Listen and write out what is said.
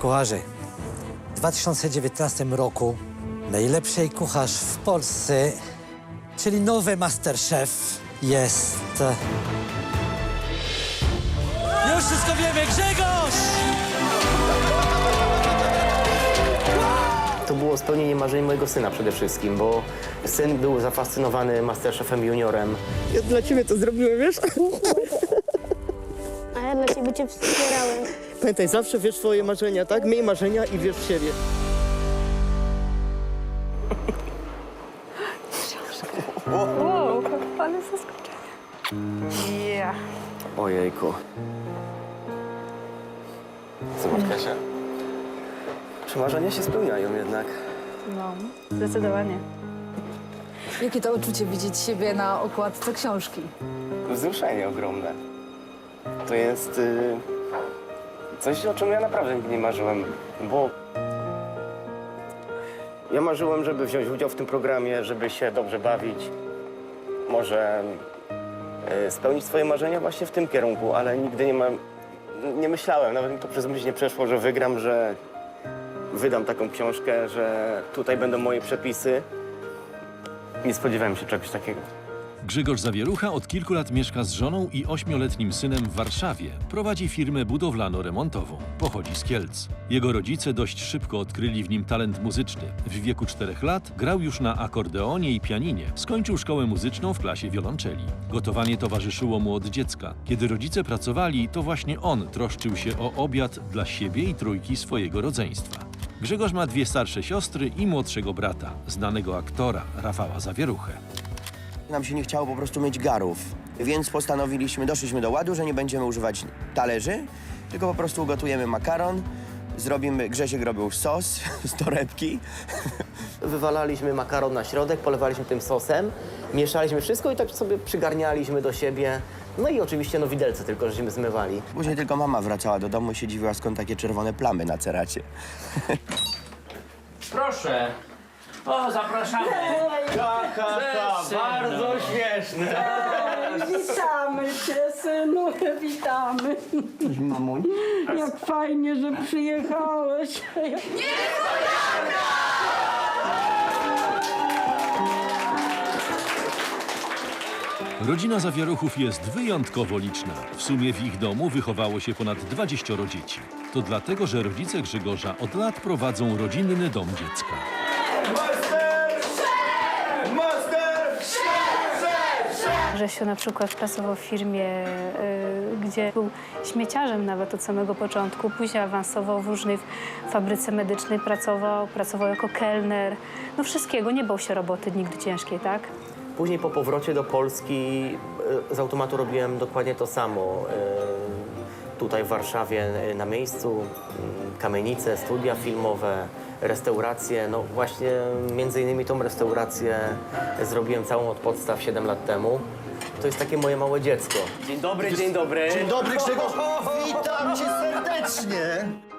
Kucharze, w 2019 roku najlepszy kucharz w Polsce, czyli nowy Masterchef, jest... Już wszystko wiemy, Grzegorz! To było spełnienie marzeń mojego syna przede wszystkim, bo syn był zafascynowany Masterchefem Juniorem. Ja dla ciebie to zrobiłem, wiesz? A ja dla ciebie cię wspierałem. Pamiętaj, zawsze wiesz swoje marzenia, tak? Miej marzenia i wierz w siebie. Wow, ale zaskoczenie. Ja. Ojejku. Zobacz, Kasia. Czy marzenia się spełniają jednak? No, zdecydowanie. Jakie to uczucie widzieć siebie na okładce książki? Wzruszenie ogromne. To jest y, coś, o czym ja naprawdę nigdy nie marzyłem, bo ja marzyłem, żeby wziąć udział w tym programie, żeby się dobrze bawić, może y, spełnić swoje marzenia właśnie w tym kierunku, ale nigdy nie nie myślałem, nawet mi to przez myśl nie przeszło, że wygram, że wydam taką książkę, że tutaj będą moje przepisy. Nie spodziewałem się czegoś takiego. Grzegorz Zawierucha od kilku lat mieszka z żoną i ośmioletnim synem w Warszawie. Prowadzi firmę budowlano-remontową. Pochodzi z Kielc. Jego rodzice dość szybko odkryli w nim talent muzyczny. W wieku czterech lat grał już na akordeonie i pianinie. Skończył szkołę muzyczną w klasie wiolonczeli. Gotowanie towarzyszyło mu od dziecka. Kiedy rodzice pracowali, to właśnie on troszczył się o obiad dla siebie i trójki swojego rodzeństwa. Grzegorz ma dwie starsze siostry i młodszego brata, znanego aktora Rafała Zawieruchę. Nam się nie chciało po prostu mieć garów, więc postanowiliśmy, doszliśmy do ładu, że nie będziemy używać talerzy, tylko po prostu ugotujemy makaron, zrobimy, Grzesiek robił sos z torebki, Wywalaliśmy makaron na środek, polewaliśmy tym sosem, mieszaliśmy wszystko i tak sobie przygarnialiśmy do siebie. No i oczywiście no widelce tylko, żeśmy zmywali. Później tylko mama wracała do domu i się dziwiła, skąd takie czerwone plamy na ceracie. Proszę. O, zapraszamy. Bardzo śmieszne. Witamy cię, synu, witamy. Mamuń? Jak fajnie, że przyjechałeś. Rodzina Zawieruchów jest wyjątkowo liczna. W sumie w ich domu wychowało się ponad 20 dzieci. To dlatego, że rodzice Grzegorza od lat prowadzą rodzinny dom dziecka. Grzesiu na przykład pracował w firmie, y, gdzie był śmieciarzem nawet od samego początku. Później awansował w różnej fabryce medycznej, pracował, pracował jako kelner. No wszystkiego, nie bał się roboty nigdy ciężkiej, tak? Później po powrocie do Polski e, z automatu robiłem dokładnie to samo. E, Tutaj w Warszawie e, na miejscu, m, kamienice, studia filmowe, restauracje. No właśnie między innymi tą restaurację zrobiłem całą od podstaw 7 lat temu. To jest takie moje małe dziecko. Dzień dobry, dzień dobry. Dzień dobry Grzegorz, witam cię serdecznie!